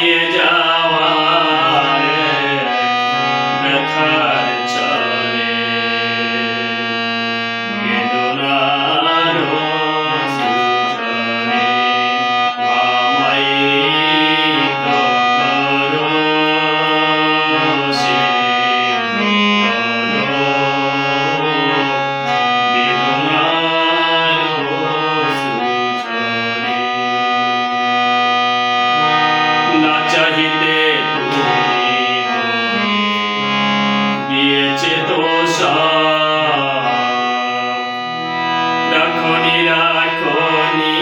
Yeah. চাহিতে দিয়েছে তো রাখনি রাখনি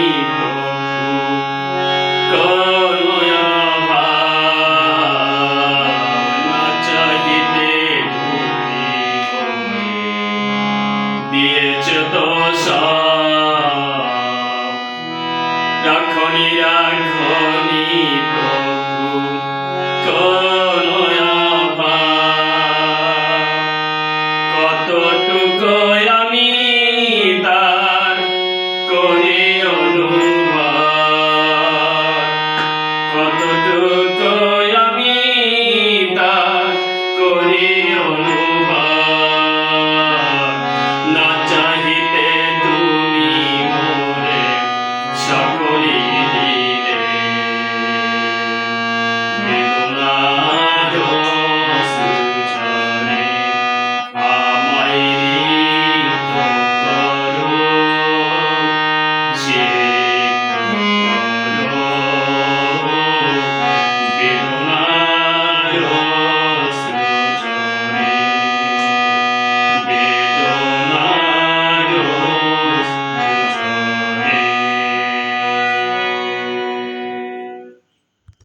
দিয়েছে তো সব রাখনি রাখনি কটুকয়া